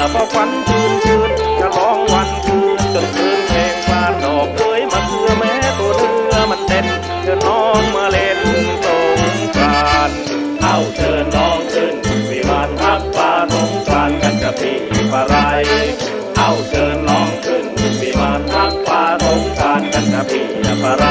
ละบ่ฝันคืนคืนจะร้องวันคืนจนคืนแข่งฟานดอกเคยมาเพื่อแม้ตัวเนื้อมันเด็นเชิญน้องมาเล่นสงกรานเอาเชิญน้องขึ้นวิมานพักฟ้าสงกรานกันจะพี่ปลาไรเอาเชิญน้องขึ้นวิมานพักฟ้าสงกรานกันจะพี่ปลาไร